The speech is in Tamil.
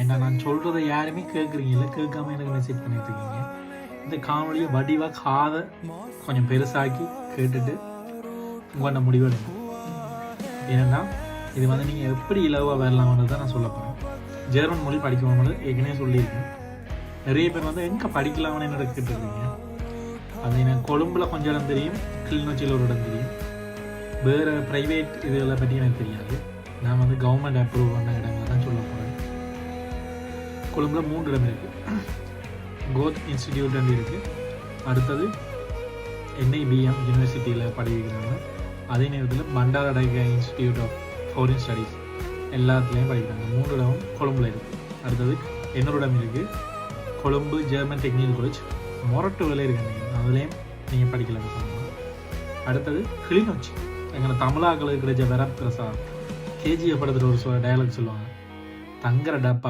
ஏன்னா நான் சொல்கிறத யாருமே கேட்குறீங்கல்ல கேட்காம எனக்கு மெசேஜ் பண்ணிட்டு இருக்கீங்க? இந்த காணொலியை வடிவாக காதை கொஞ்சம் பெருசாக்கி கேட்டுட்டு உங்களோட முடிவெடுங்க ஏன்னா இது வந்து நீங்கள் எப்படி இலவாக வரலாம்னு தான் நான் சொல்ல போகிறேன் ஜெர்மன் மொழி படிக்கணும்னு ஏற்கனவே சொல்லியிருக்கேன். நிறைய பேர் வந்து எங்கே படிக்கலாம்னு என்ன கேட்டுருக்கீங்க அது எனக்கு கொழும்பில் கொஞ்சம் இடம் தெரியும் கிளிநொச்சியில் ஒரு இடம் தெரியும். வேறு ப்ரைவேட் இதுகளை பற்றி எனக்கு தெரியாது. நான் வந்து கவர்மெண்ட் அப்ரூவ் பண்ண இடம் கொழும்புல மூன்று இடம் இருக்குது கோத் இன்ஸ்டிடியூட் இருக்குது அடுத்தது என்ஐபிஎம் யூனிவர்சிட்டியில் படிக்கிறாங்க அதே நேரத்தில் Bandaranaike institute of foreign studies எல்லாத்துலேயும் படிக்கிறாங்க மூணு இடமும் கொழும்புல இருக்குது அடுத்தது இன்னொரு இடம் இருக்குது கொழும்பு ஜெர்மன் டெக்னிக்கல் காலேஜ் மொரட்டுவில் இருக்காங்க அதுலேயும் நீங்கள் படிக்கலாம் சொல்லலாம் அடுத்தது கிளிநொச்சி. எங்களை தமிழாக்களுக்கு கிடைச்ச வரப்பிரசா கேஜிஎஃப் படத்தில் ஒரு சொல்ல டயலாக் சொல்லுவாங்க. தங்குற டப்பா